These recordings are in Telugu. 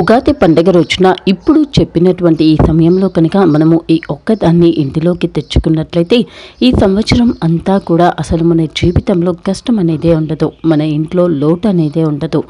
ఉగాది పండగ రోజున ఇప్పుడు చెప్పినటువంటి ఈ సమయంలో కనుక మనము ఈ ఒక్కదాన్ని ఇంటిలోకి తెచ్చుకున్నట్లయితే ఈ సంవత్సరం అంతా కూడా అసలు మన జీవితంలో కష్టం అనేదే ఉండదు. మన ఇంట్లో లోటు అనేదే ఉండదు.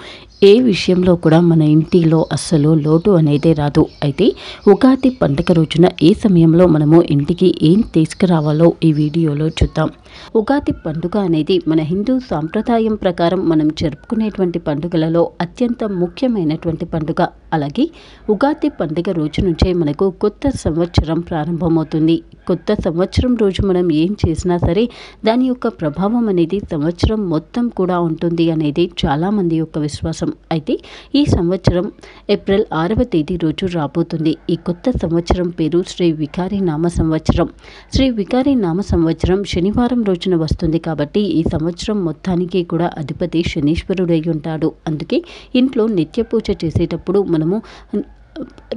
ఏ విషయంలో కూడా మన ఇంటిలో అస్సలు లోటు అనేదే రాదు. అయితే ఉగాది పండుగ రోజున ఏ సమయంలో మనము ఇంటికి ఏం తీసుకురావాలో ఈ వీడియోలో చూద్దాం. ఉగాది పండుగ అనేది మన హిందూ సాంప్రదాయం ప్రకారం మనం జరుపుకునేటువంటి పండుగలలో అత్యంత ముఖ్యమైనటువంటి పండుగ. అలాగే ఉగాది పండుగ రోజు నుంచే మనకు కొత్త సంవత్సరం ప్రారంభమవుతుంది. కొత్త సంవత్సరం రోజు మనం ఏం చేసినా సరే దాని యొక్క ప్రభావం అనేది సంవత్సరం మొత్తం కూడా ఉంటుంది అనేది చాలామంది యొక్క విశ్వాసం. అయితే ఈ సంవత్సరం ఏప్రిల్ ఆరవ తేదీ రోజు రాబోతుంది. ఈ కొత్త సంవత్సరం పేరు శ్రీ వికారి నామ సంవత్సరం. శ్రీ వికారి నామ సంవత్సరం శనివారం రోజున వస్తుంది కాబట్టి ఈ సంవత్సరం మొత్తానికి కూడా అధిపతి శనీశ్వరుడై ఉంటాడు. అందుకే ఇంట్లో నిత్య పూజ చేసేటప్పుడు మనము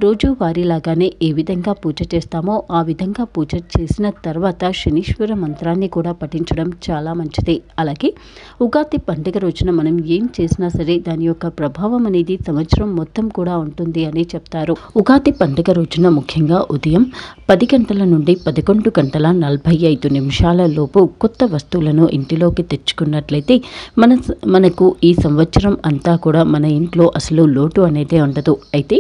రోజువారీలాగానే ఏ విధంగా పూజ చేస్తామో ఆ విధంగా పూజ చేసిన తర్వాత శనీశ్వర మంత్రాన్ని కూడా పఠించడం చాలా మంచిది. అలాగే ఉగాది పండుగ రోజున మనం ఏం చేసినా సరే దాని యొక్క ప్రభావం అనేది సంవత్సరం మొత్తం కూడా ఉంటుంది అని చెప్తారు. ఉగాది పండుగ రోజున ముఖ్యంగా ఉదయం పది గంటల నుండి పదకొండు గంటల నలభై ఐదు నిమిషాల లోపు కొత్త వస్తువులను ఇంటిలోకి తెచ్చుకున్నట్లయితే మన మనకు ఈ సంవత్సరం అంతా కూడా మన ఇంట్లో అసలు లోటు అనేది ఉండదు. అయితే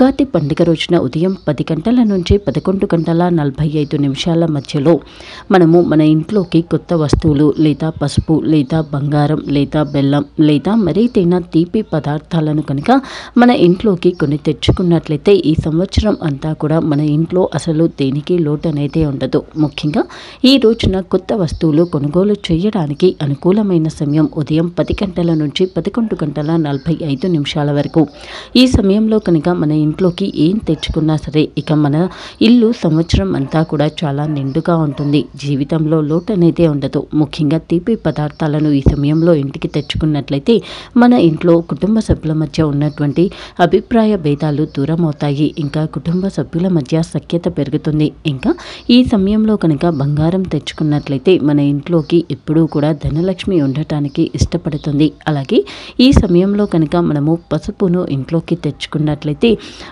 ఉగాది పండుగ రోజున ఉదయం పది గంటల నుంచి పదకొండు గంటల నలభై ఐదు నిమిషాల మధ్యలో మనము మన ఇంట్లోకి కొత్త వస్తువులు లేదా పసుపు లేదా బంగారం లేదా బెల్లం లేదా మరేదైనా తీపి పదార్థాలను కనుక మన ఇంట్లోకి కొని తెచ్చుకున్నట్లయితే ఈ సంవత్సరం అంతా కూడా మన ఇంట్లో అసలు దేనికి లోటు అనేది ఉండదు. ముఖ్యంగా ఈ రోజున కొత్త వస్తువులు కొనుగోలు చేయడానికి అనుకూలమైన సమయం ఉదయం పది గంటల నుంచి పదకొండు గంటల నలభై ఐదు నిమిషాల వరకు. ఈ సమయంలో కనుక మన ఇంట్లోకి ఏం తెచ్చుకున్నా సరే ఇక మన ఇల్లు సంవత్సరం అంతా కూడా చాలా నిండుగా ఉంటుంది. జీవితంలో లోటు అనేది ఉండదు. ముఖ్యంగా తీపి పదార్థాలను ఈ సమయంలో ఇంటికి తెచ్చుకున్నట్లయితే మన ఇంట్లో కుటుంబ సభ్యుల మధ్య ఉన్నటువంటి అభిప్రాయ భేదాలు దూరం అవుతాయి ఇంకా కుటుంబ సభ్యుల మధ్య సఖ్యత పెరుగుతుంది. ఇంకా ఈ సమయంలో కనుక బంగారం తెచ్చుకున్నట్లయితే మన ఇంట్లోకి ఎప్పుడూ కూడా ధనలక్ష్మి ఉండటానికి ఇష్టపడుతుంది. అలాగే ఈ సమయంలో కనుక మనము పసుపును ఇంట్లోకి తెచ్చుకున్నట్లయితే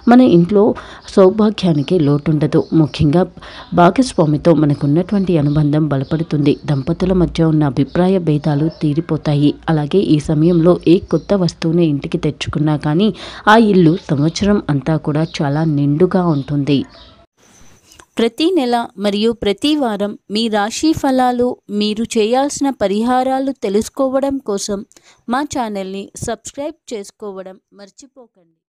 మన ఇంట్లో సౌభాగ్యానికి లోటుండదు. ముఖ్యంగా భాగస్వామితో మనకున్నటువంటి అనుబంధం బలపడుతుంది. దంపతుల మధ్య ఉన్న అభిప్రాయ భేదాలు తీరిపోతాయి. అలాగే ఈ సమయంలో ఏ కొత్త వస్తువుని ఇంటికి తెచ్చుకున్నా కానీ ఆ ఇల్లు సంవత్సరం అంతా కూడా చాలా నిండుగా ఉంటుంది. ప్రతి నెల మరియు ప్రతి వారం మీ రాశి ఫలాలు మీరు చేయాల్సిన పరిహారాలు తెలుసుకోవడం కోసం మా ఛానల్ని సబ్స్క్రైబ్ చేసుకోవడం మర్చిపోకండి.